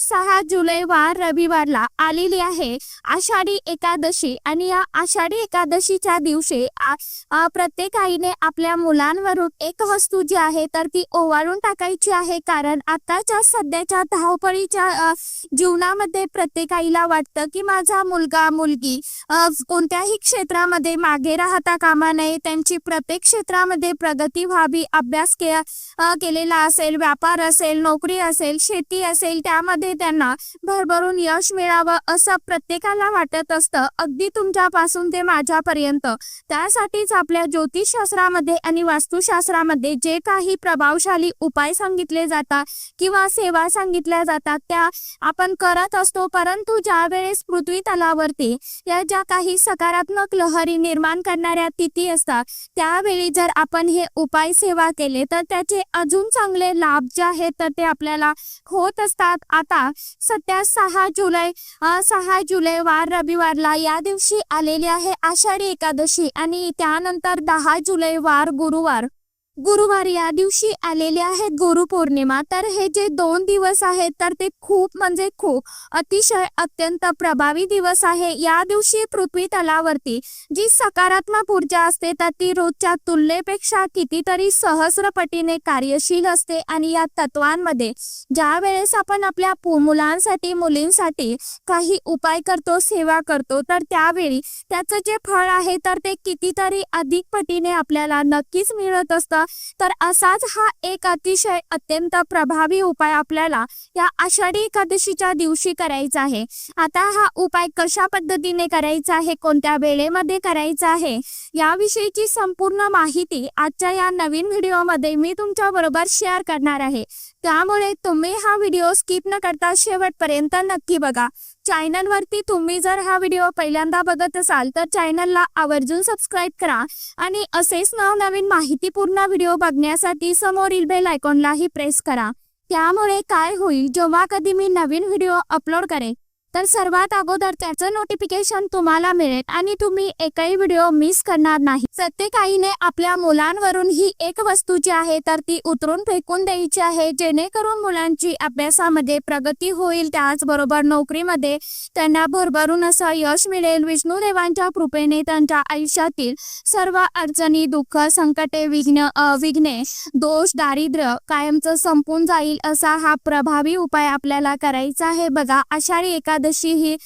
सहा जुलै वार रविवारला आलेली आहे. आषाढी एकादशी आणि या आषाढी एकादशीच्या दिवशी प्रत्येक आईने आपल्या मुलांवरून एक वस्तू जी आहे तर ती ओवाळून टाकायची आहे. कारण आताच्या सध्याच्या धावपळीच्या जीवनामध्ये प्रत्येक आईला वाटतं की माझा मुलगा मुलगी कोणत्याही क्षेत्रामध्ये मागे राहता कामा नये. त्यांची प्रत्येक क्षेत्रामध्ये प्रगती व्हावी अभ्यास के केलेला असेल व्यापार असेल नोकरी असेल शेती असेल त्यामध्ये त्यांना भरभरून यश मिळावं असं प्रत्येकाला वाटत असतं. अगदी तुमच्यापासून ते माझ्यापर्यंत. त्यासाठीच आपल्या ज्योतिषशास्त्रामध्ये आणि वास्तुशास्त्रामध्ये जे काही प्रभावशाली उपाय सांगितले जातात किंवा सेवा सांगितल्या जातात त्या आपण करत असतो. परंतु ज्या वेळेस पृथ्वी तलावरती या ज्या काही सकारात्मक लहरी निर्माण करणाऱ्या तिथी असतात त्यावेळी जर आपण हे उपाय सेवा केले तर त्याचे अजून चांगले लाभ जे आहेत तर ते आपल्याला होत असतात. आता सध्या सहा जुलै सहा जुलै वार रविवारला या दिवशी आलेली आहे आषाढी एकादशी आणि त्यानंतर दहा जुलै वार गुरुवार. गुरुवार या दिवशी आलेले आहेत गुरुपौर्णिमा तर हे जे दोन दिवस आहेत तर ते खूप म्हणजे खूप अतिशय अत्यंत प्रभावी दिवस आहे. या दिवशी पृथ्वी तलावरती जी सकारात्मक ऊर्जा असते तर ती रोजच्या तुलनेपेक्षा कितीतरी सहस्रपटीने कार्यशील असते. आणि या तत्वांमध्ये ज्या वेळेस आपण आपल्या मुलांसाठी मुलींसाठी काही उपाय करतो सेवा करतो तर त्यावेळी त्याचं जे फळ आहे तर ते कितीतरी अधिक पटीने आपल्याला नक्कीच मिळत असतं. तर असाच हा एक अतिशय अत्यंत प्रभावी उपाय आपल्याला या आषाढी एकादशीच्या दिवशी करायचा आहे. आता हा उपाय कशा पद्धतीने करायचा आहे? कोणत्या वेळेमध्ये करायचा आहे? याविषयीची संपूर्ण माहिती आजच्या या नवीन व्हिडिओमध्ये मी तुमच्या बरोबर शेअर करणार आहे. त्यामुळे तुम्ही हा व्हिडिओ स्किप न करता शेवटपर्यंत नक्की बघा. चॅनलवरती तुम्ही जर हा व्हिडिओ पहिल्यांदा बघत असाल तर चॅनलला आवर्जून सबस्क्राईब करा आणि असेच नवनवीन माहितीपूर्ण व्हिडिओ बघण्यासाठी समोरील बेल आयकॉनलाही प्रेस करा. त्यामुळे काय होईल जेव्हा कधी मी नवीन व्हिडिओ अपलोड करेन तर सर्वात अगोदर त्याचं नोटिफिकेशन तुम्हाला मिळेल आणि तुम्ही एकही व्हिडिओ मिस करणार नाही. प्रत्येक आईने आपल्या मुलांवरून ही एक वस्तू जी आहे तर ती उतरून फेकून द्यायची आहे. जेणेकरून मुलांची अभ्यासामध्ये प्रगती होईल त्याचबरोबर नोकरीमध्ये त्यांना भरभरून असं यश मिळेल. विष्णुदेवांच्या कृपेने त्यांच्या आयुष्यातील सर्व अडचणी दुःख संकटे विघ्न विघ्ने दोष दारिद्र्य कायमचं संपून जाईल असा हा प्रभावी उपाय आपल्याला करायचा आहे. बघा आषाढी एकादशी ही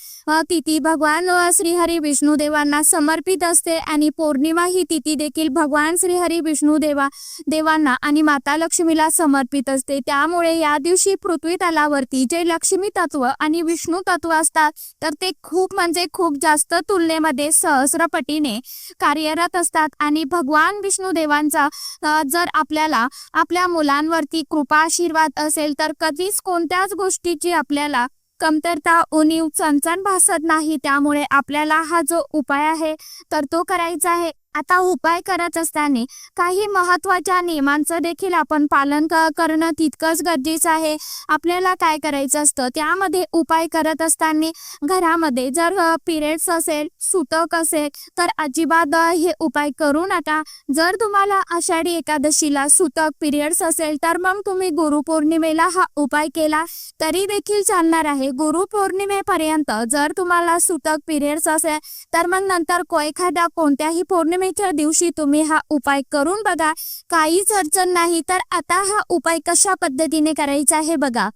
तिथी भगवान श्रीहरी श्रीहरी विष्णुदेवांना समर्पित असते आणि पौर्णिमा ही तिथी देखील भगवान श्रीहरी विष्णुदेवा देवांना आणि माता लक्ष्मीला समर्पित असते. त्यामुळे या दिवशी पृथ्वी तलावरती जे लक्ष्मी तत्व आणि विष्णू तत्व असतात तर ते खूप म्हणजे खूप जास्त तुलनेमध्ये सहस्रपटीने कार्यरत असतात. आणि भगवान विष्णुदेवांचा देवांचा जर आपल्याला आपल्या मुलांवरती कृपा आशीर्वाद असेल तर कधीच कोणत्याच गोष्टीची आपल्याला कमतरता उणीव चणचण भासत नाही. त्यामुळे आपल्याला हा जो उपाय आहे तर तो करायचा आहे. आता उपाय करत असताना काही महत्त्वाच्या नियमांचं देखील आपण पालन करणं तितकंच गरजेचं आहे. आपल्याला काय करायचं असतं त्यामध्ये उपाय करत असताना घरामध्ये जर पिरियड्स असेल सुतक असेल तर अजिबात हे उपाय करू नका. जर तुम्हाला आषाढी एकादशीला सुतक पिरियड्स असेल तर मग तुम्ही गुरुपौर्णिमेला हा उपाय केला तरी देखील चालणार आहे. गुरुपौर्णिमेपर्यंत जर तुम्हाला सुतक पिरियड्स असेल तर मग नंतर को एखाद्या कोणत्याही पौर्णिमेच्या दिवशी तुम्ही हा उपाय करून बघा. काहीच अडचण नाही. तर आता हा उपाय कशा पद्धतीने करायचा आहे बघा.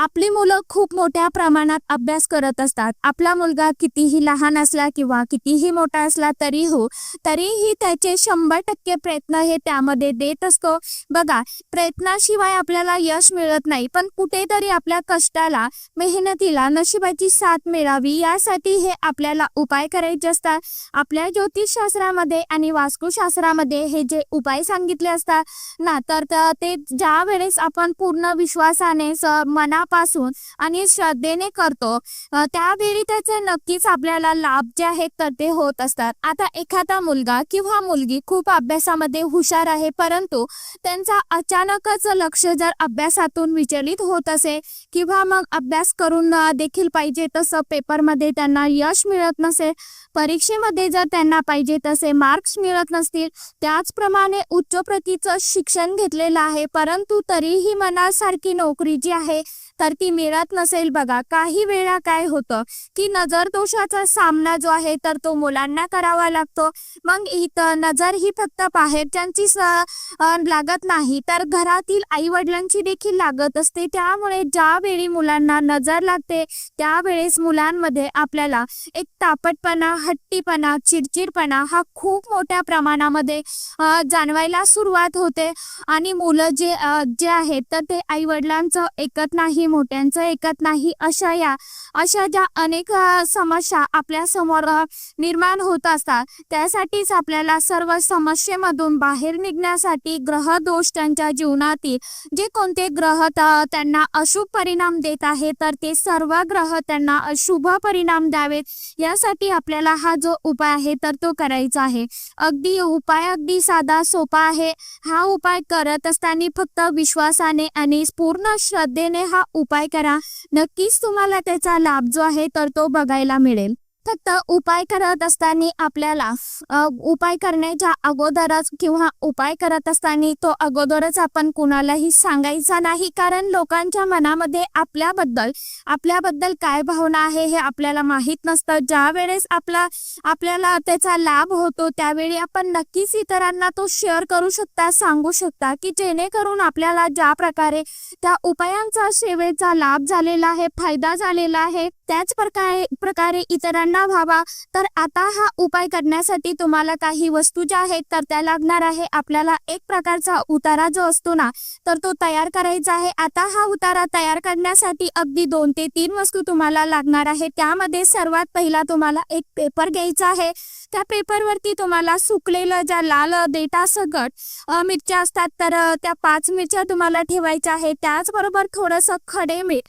आपली मुलं खूप मोठ्या प्रमाणात अभ्यास करत असतात. आपला मुलगा कितीही लहान असला किंवा कितीही मोठा असला तरी हो तरीही त्याचे शंभर टक्के प्रयत्न हे त्यामध्ये देत असतो. बघा प्रयत्नाशिवाय आपल्याला यश मिळत नाही पण कुठेतरी आपल्या कष्टाला मेहनतीला नशिबाची साथ मिळावी यासाठी हे आपल्याला उपाय करायचे असतात. आपल्या ज्योतिषशास्त्रामध्ये आणि वास्तुशास्त्रामध्ये हे जे उपाय सांगितले असतात ना तर ते ज्या वेळेस आपण पूर्ण विश्वासाने स मना मनापासून आणि श्रद्धेने करतो. त्यावेळी त्याचे नक्कीच आपल्याला लाभ जे आहेत तर ते होत असतात. आता एखादा मुलगा किंवा मुलगी खूप अभ्यासामध्ये हुशार आहे परंतु त्यांचा अचानकच लक्ष जर अभ्यासातून विचलित होत असेल किंवा मग अभ्यास करून देखील पाहिजे तसं पेपरमध्ये त्यांना यश मिळत नसेल परीक्षेमध्ये जर त्यांना पाहिजे तसे मार्क्स मिळत नसतील त्याचप्रमाणे उच्च प्रतीचं शिक्षण घेतलेलं आहे परंतु तरीही मनासारखी नोकरी जी आहे तर ती मिळत नसेल. बघा काही वेळा काय होतं की नजर दोषाचा सामना जो आहे तर तो मुलांना करावा लागतो. मग इथं नजर ही फक्त बाहेरच्यांची स- लागत नाही तर घरातील आई वडिलांची देखील लागत असते. त्यामुळे ज्यावेळी मुलांना नजर लागते त्यावेळेस मुलांमध्ये आपल्याला एक तापटपणा हट्टीपणा चिडचिडपणा हा खूप मोठ्या प्रमाणामध्ये जाणवायला सुरुवात होते. आणि मुलं जे जे आहेत तर ते आई वडिलांचं ऐकत नाही मोठ्यांचं ऐकत नाही अशा या अशा ज्या अनेक समस्या आपल्यासमोर निर्माण होत असतात. त्यासाठीच आपल्याला सर्व समस्येमधून बाहेर निघण्यासाठी ग्रह दोष त्यांच्या जीवनातील जे कोणते ग्रह त्यांना अशुभ परिणाम देत आहे तर ते सर्व ग्रह त्यांना अशुभ परिणाम द्यावेत. यासाठी आपल्याला हा जो उपाय आहे तर तो करायचा आहे. अगदी उपाय अगदी साधा सोपा आहे. हा उपाय करत असताना फक्त विश्वासाने आणि पूर्ण श्रद्धेने हा उपाय करा. नक्कीच तुम्हाला त्याचा लाभ जो आहे तर तो बघायला मिळेल. फक्त उपाय करत असताना आपल्याला उपाय करण्याच्या अगोदरच किंवा उपाय करत असताना तो अगोदरच आपण कुणालाही सांगायचा नाही. कारण लोकांच्या मनामध्ये आपल्याबद्दल आपल्याबद्दल काय भावना आहे हे आपल्याला माहीत नसतं. ज्या वेळेस आपला आपल्याला त्याचा लाभ होतो त्यावेळी आपण नक्कीच इतरांना तो शेअर करू शकता सांगू शकता की जेणेकरून आपल्याला ज्या प्रकारे त्या उपायांचा सेवेचा लाभ झालेला आहे फायदा झालेला आहे त्याच प्रकारे प्रकारे इतरांना व्हावा. तर आता हा उपाय करण्यासाठी तुम्हाला काही वस्तू ज्या आहेत तर त्या लागणार आहे. आपल्याला एक प्रकारचा उतारा जो असतो ना तर तो तयार करायचा आहे. आता हा उतारा तयार करण्यासाठी अगदी दोन ते तीन वस्तू तुम्हाला लागणार आहे त्यामध्ये सर्वात पहिला तुम्हाला एक पेपर घ्यायचा आहे. त्या पेपरवरती तुम्हाला सुकलेलं ज्या लाल देटा सकट मिरच्या असतात तर त्या पाच मिरच्या तुम्हाला ठेवायच्या आहेत. त्याचबरोबर थोडंसं खडे मीठ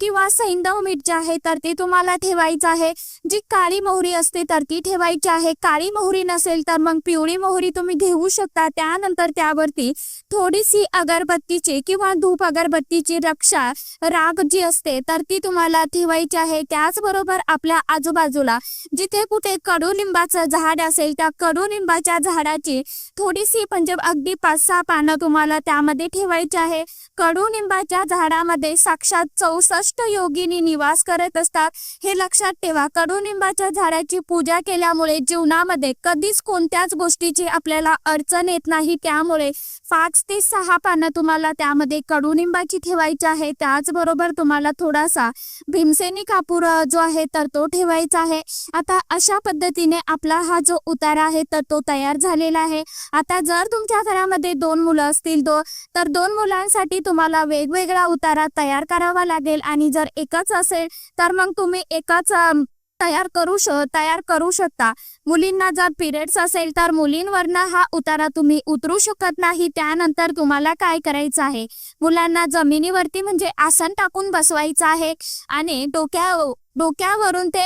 किंवा सैंदव मीठ जे आहे तर ते तुम्हाला ठेवायचं आहे. जी काळी मोहरी असते तर ती ठेवायची आहे. काळी मोहरी नसेल तर मग पिवळी मोहरी तुम्ही घेऊ शकता. त्यानंतर त्यावरती थोडीशी अगरबत्तीची किंवा धूप अगरबत्तीची रक्षा राग जी असते तर ती तुम्हाला ठेवायची आहे. त्याचबरोबर आपल्या आजूबाजूला जिथे कुठे कडुलिंबाचं झाड असेल त्या कडुलिंबाच्या झाडाची थोडीशी म्हणजे अगदी पाच सहा पानं तुम्हाला त्यामध्ये ठेवायची आहे. कडुनिंबाच्या झाडामध्ये साक्षात चौसष्ट योगिनी निवास करत असतात. हे लक्षात ठेवा कडुनिंबाच्या झाडाची पूजा केल्यामुळे जीवनामध्ये कधीच कोणत्याच गोष्टीची आपल्याला अडचण येत नाही. त्यामुळे पाच ते सहा पानं तुम्हाला त्यामध्ये कडुनिंबाची ठेवायची आहे. त्याचबरोबर तुम्हाला थोडासा भीमसेनी कापूर जो आहे तर तो ठेवायचा आहे. आता अशा पद्धतीने आपला हा जो उतारा आहे तर तो तयार झालेला आहे. आता जर तुमच्या घरामध्ये दोन मुलं असतील दो तर दोन मुलांसाठी तुम्हाला वेगवेगळा उतारा तयार करावा लागेल. आणि जर एकच असेल तर मग तुम्ही एकच तयार करू श तयार करू शकता. मुलींना जर पिरियड्स असेल तर मुलींवरनं हा उतारा तुम्ही उतरू शकत नाही. त्यानंतर तुम्हाला काय करायचं आहे? मुलांना जमिनीवरती म्हणजे आसन टाकून बसवायचं आहे. आणि डोक्या डोक्यावरून ते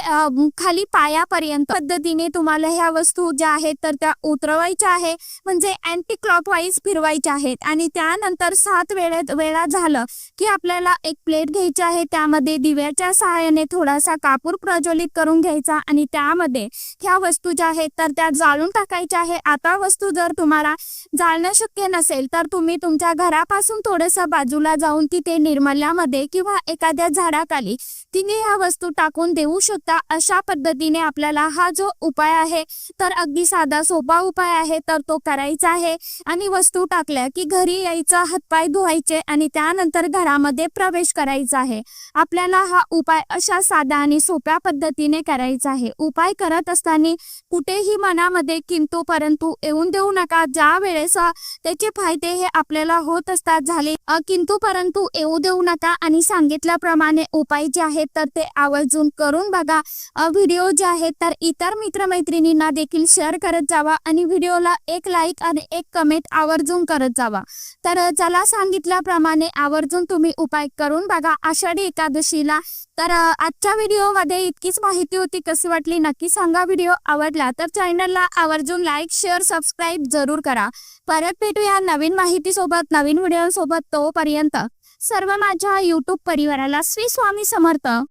खाली पायापर्यंत पद्धतीने तुम्हाला ह्या वस्तू ज्या आहेत तर त्या उतरवायच्या आहे. म्हणजे अँटी क्लॉकवाईज फिरवायच्या आहेत. आणि त्यानंतर सात वेळेत वेळा झालं की आपल्याला एक प्लेट घ्यायची आहे. त्यामध्ये दिव्याच्या सहाय्याने थोडासा कापूर प्रज्वलित करून घ्यायचा आणि त्यामध्ये ह्या वस्तू ज्या आहेत तर त्या जाळून टाकायच्या आहे. आता वस्तू जर तुम्हाला जाळणं शक्य नसेल तर तुम्ही तुमच्या घरापासून थोडंसं बाजूला जाऊन तिथे निर्मल्यामध्ये किंवा एखाद्या झाडाखाली तिने ह्या वस्तू टाकून देऊ शकता अशा पद्धतीने आपल्याला हा जो उपाय आहे तर अगदी साधा सोपा उपाय आहे तर तो करायचा आहे. आणि वस्तू टाकल्या की घरी यायचं हातपाय धुवायचे आणि त्यानंतर घरामध्ये प्रवेश करायचा आहे. आपल्याला हा उपाय अशा साधा आणि सोप्या पद्धतीने करायचा आहे. उपाय करत असताना कुठेही मनामध्ये किंतु परंतु येऊन देऊ नका. ज्या वेळेस त्याचे फायदे हे आपल्याला होत असतात झाले किंतु परंतु येऊ देऊ नका. आणि सांगितल्याप्रमाणे उपाय जे आहेत तर ते आवड अजून करून बघा. व्हिडिओ जे आहेत तर इतर मित्रमैत्रिणींना देखील शेअर करत जावा आणि व्हिडिओला एक लाईक आणि एक कमेंट आवर्जून करत जावा. तर चला सांगितल्याप्रमाणे आवर्जून तुम्ही उपाय करून बघा आषाढी एकादशीला. तर आजच्या व्हिडिओमध्ये इतकीच माहिती होती कशी वाटली नक्की सांगा. व्हिडिओ आवडला तर चॅनलला आवर्जून लाईक शेअर सबस्क्राईब जरूर करा. परत भेटूया नवीन माहितीसोबत नवीन व्हिडिओसोबत तोपर्यंत. सर्व माझ्या यूट्यूब परिवाराला श्री स्वामी समर्थ.